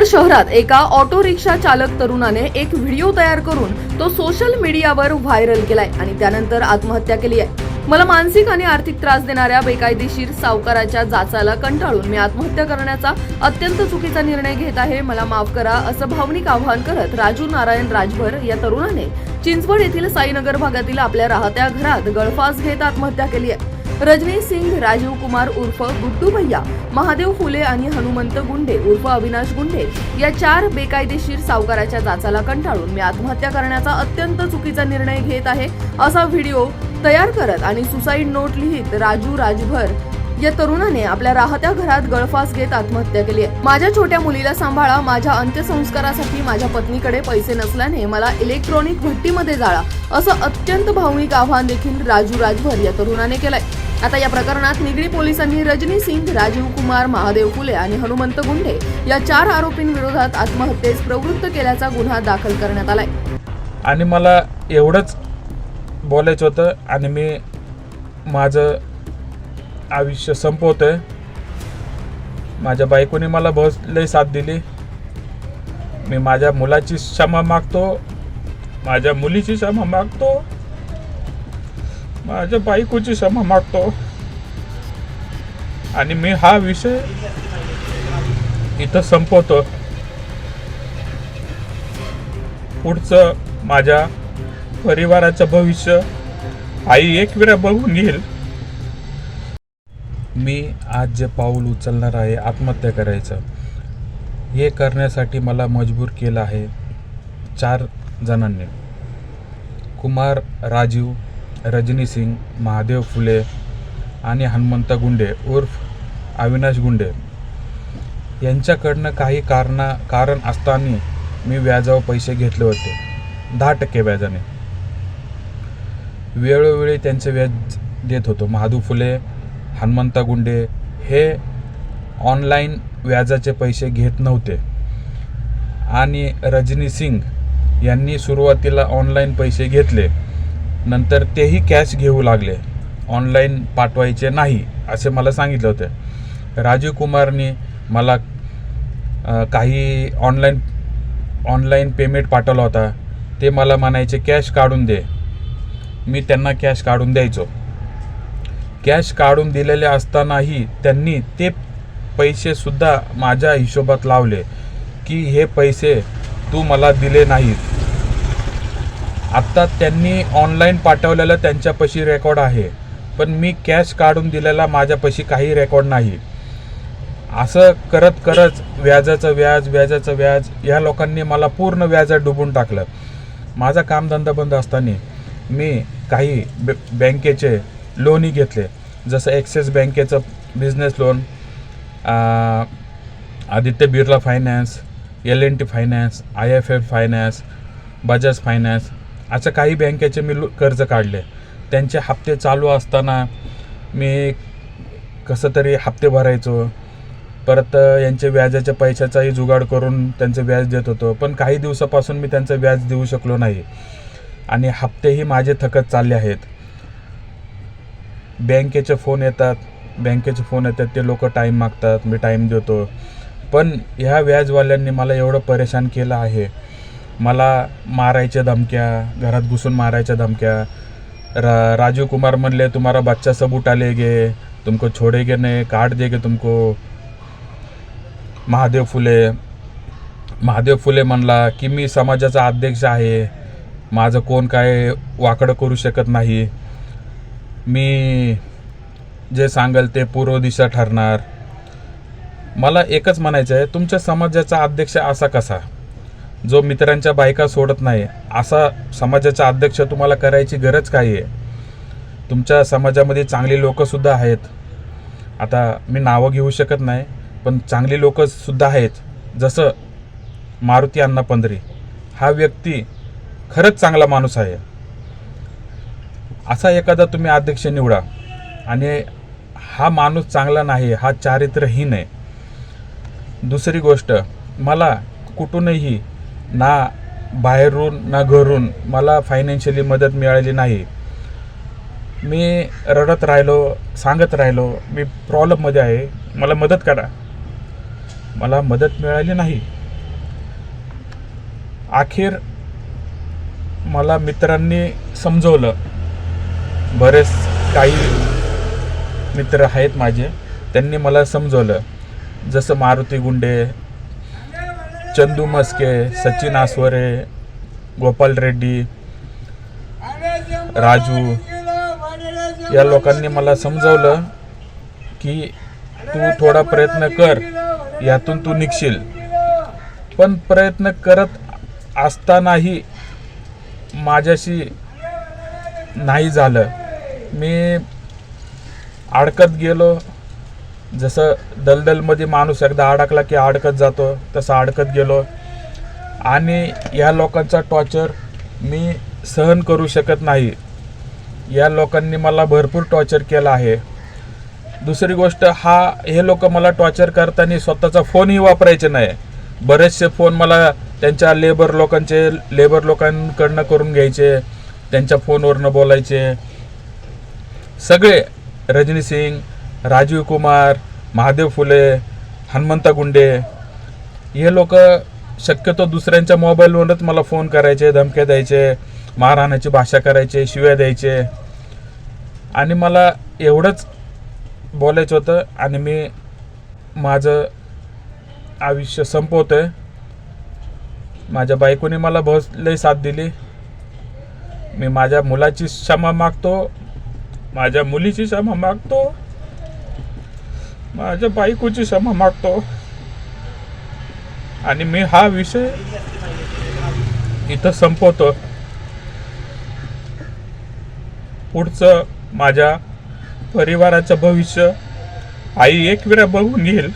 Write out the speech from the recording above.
चिंचवड शहरात एका auto rickshaw चालक तरुणाने एक व्हिडिओ तयार करून तो सोशल मीडियावर व्हायरल केलाय आणि त्यानंतर आत्महत्या केली आहे. मला मानसिक आणि आर्थिक त्रास देणाऱ्या बेकायदेशीर सावकाराच्या जाचाला कंटाळून मी आत्महत्या करण्याचा अत्यंत चुकीचा निर्णय घेत आहे. मला माफ करा असं भावनिक आवाहन करत राजू नारायण राजभर या तरुणाने चिंचवड येथील साईनगर भागातील आपल्या राहत्या घरात गळफास घेत आत्महत्या केली आहे. रजनी सिंग राजीव कुमार उर्फ गुड्डू भैया महादेव फुले आणि हनुमंत गुंडे उर्फ अविनाश गुंडे या चार बेकायदेशीर सावकाराच्या जाचाला कंटाळून मी आत्महत्या करण्याचा अत्यंत चुकीचा निर्णय घेत आहे असा व्हिडिओ तयार करत आणि सुसाईड नोट लिहित राजू राजभर या तरुणाने आपल्या राहत्या घरात गळफास घेत आत्महत्या केली आहे. माझ्या छोट्या मुलीला सांभाळा माझ्या अंत्यसंस्कारासाठी माझ्या पत्नीकडे पैसे नसल्याने मला इलेक्ट्रॉनिक भट्टीमध्ये जाळा असं अत्यंत भावनिक आव्हान देखील राजू राजभर या तरुणाने केलंय. आता या प्रकरणात निगडी पोलिसांनी रजनी सिंग राजीव कुमार महादेव फुले आणि हनुमंत गुंडे या चार आरोपींविरोधात आत्महत्येस प्रवृत्त केल्याचा गुन्हा दाखल करण्यात आलाय. आणि मला एवढंच बोलायचं होतं आणि मी माझं आयुष्य संपवतोय. माझ्या बायकोने मला बहुत लई साथ दिली. मी माझ्या मुलाची क्षमा मागतो माझ्या मुलीची क्षमा मागतो. माझ्या बायकोची क्षमा मागतो. आणि मी हा विषय इथं संपवतो. पुढचं माझ्या परिवाराचं भविष्य आई एक वेळा बघून घेईल. मी आज जे पाऊल उचलणार आहे आत्महत्या करायचं. हे करण्यासाठी मला मजबूर केलं आहे चार जणांनी. कुमार राजीव रजनी सिंग महादेव फुले आणि हनुमंत गुंडे उर्फ अविनाश गुंडे. यांच्याकडनं काही कारणा कारण असताना मी व्याजावर पैसे घेतले होते. दहा टक्के व्याजाने. वेळोवेळी त्यांचे व्याज देत होतो. महादू फुले हनुमंता गुंडे हे ऑनलाईन व्याजाचे पैसे घेत नव्हते. आणि रजनी सिंग यांनी सुरुवातीला ऑनलाईन पैसे घेतले. नंतर तेही कॅश घेऊ लागले. ऑनलाईन पाठवायचे नाही असे मला सांगितले होते. राजीव कुमारनी मला काही ऑनलाईन ऑनलाईन पेमेंट पाठवला होता. ते मला म्हणायचे कॅश काढून दे. मी त्यांना कॅश काढून द्यायचो. कॅश काढून दिलेले असतानाही त्यांनी ते पैसेसुद्धा माझ्या हिशोबात लावले की हे पैसे तू मला दिले नाहीत. आत्ता त्यांनी ऑनलाईन पाठवलेलं त्यांच्यापाशी रेकॉर्ड आहे. पण मी कॅश काढून दिलेला माझ्यापाशी काही रेकॉर्ड नाही. असं करत करत व्याजाचं व्याज व्याजाचं व्याज या लोकांनी मला पूर्ण व्याजात डुबून टाकलं. माझा कामधंदा बंद असताना मी काही ब बँकेचे लोनही घेतले. जसं ॲक्सिस बँकेचं business loan Aditya Birla finance L and T finance I F F finance Bajaj finance असं काही बँकेचे मी कर्ज काढले. त्यांचे हप्ते चालू असताना मी कसं तरी हप्ते भरायचो. परत यांचे व्याजाच्या पैशाचाही जुगाड करून त्यांचं व्याज देत होतो. पण काही दिवसापासून मी त्यांचं व्याज देऊ शकलो नाही. आणि हप्तेही माझे थकत चालले आहेत. बँकेचे फोन येतात. बँकेचे फोन येतात. ते लोक टाईम मागतात. मी टाईम देतो. पण ह्या व्याजवाल्यांनी मला एवढं परेशान केलं आहे. मला मारायच्या धमक्या घरात घुसून मारायच्या धमक्या. रा राजीव कुमार म्हणले तुम्हाला बच्चा सब उठा लेगे तुमको छोड़ेगे नाही काट देगे तुमको. महादेव फुले महादेव फुले म्हणला की मी समाजाचा अध्यक्ष आहे माझं कोण काय वाकडं करू शकत नाही. मी जे सांगाल ते पूर्व दिशा ठरणार. मला एकच म्हणायचं आहे तुमच्या समाजाचा अध्यक्ष असा कसा? जो मित्रांच्या बायका सोडत नाही असा समाजाचा अध्यक्ष तुम्हाला करायची गरज काय आहे? तुमच्या समाजामध्ये चांगली लोकंसुद्धा आहेत. आता मी नावं घेऊ शकत नाही पण चांगली लोकंसुद्धा आहेत जसं मारुती अण्णा पंधरी. हा व्यक्ती खरंच चांगला माणूस आहे. असा एखादा तुम्ही अध्यक्ष निवडा. आणि हा माणूस चांगला नाही हा चारित्र्यहीन आहे. दुसरी गोष्ट मला कुठूनही ना बाहेरून ना घरून मला फायनान्शियली मदत मिळाली नाही. मी रडत राहिलो सांगत राहिलो मी प्रॉब्लेममध्ये आहे मला मदत करा. मला मदत मिळाली नाही. अखेर मला मित्रांनी समजवलं. बरेच काही मित्र आहेत माझे त्यांनी मला समजवलं. जसं मारुती गुंडे चंदू मस्के सचिन आसवरे गोपाल रेड्डी राजू या लोकांनी मला समजवलं की तू थोडा प्रयत्न कर यातून तू निघशील. पण प्रयत्न करत असतानाही माझ्याशी नाही झालं. मी अडकत गेलो जसं दलदलमध्ये माणूस एकदा अडकला की अडकत जातो तसं अडकत गेलो. आणि या लोकांचा टॉर्चर मी सहन करू शकत नाही. या लोकांनी मला भरपूर टॉर्चर केलं आहे. दुसरी गोष्ट हा हे लोक मला टॉर्चर करताना स्वतःचा फोनही वापरायचे नाही. बरेचसे फोन मला त्यांच्या लेबर लोकांचे लेबर लोकांकडनं करून घ्यायचे त्यांच्या फोनवरनं बोलायचे. सगळे रजनी सिंग राजीव कुमार महादेव फुले हनुमंता गुंडे हे लोक शक्यतो दुसऱ्यांच्या मोबाईलवरच मला फोन करायचे धमक्या द्यायचे मारहाणाची भाषा करायचे शिव्या द्यायचे. आणि मला एवढंच बोलायचं होतं आणि मी माझं आयुष्य संपवतो आहे माझ्या बायकोने मला बहुत लई साथ दिली. मी माझ्या मुलाची क्षमा मागतो माझ्या मुलीची क्षमा मागतो. माझ्या बायकोची क्षमा मागतो. आणि मी हा विषय इथं संपवतो. पुढचं माझ्या परिवाराचं भविष्य आई एक वेळा बघून घेईल.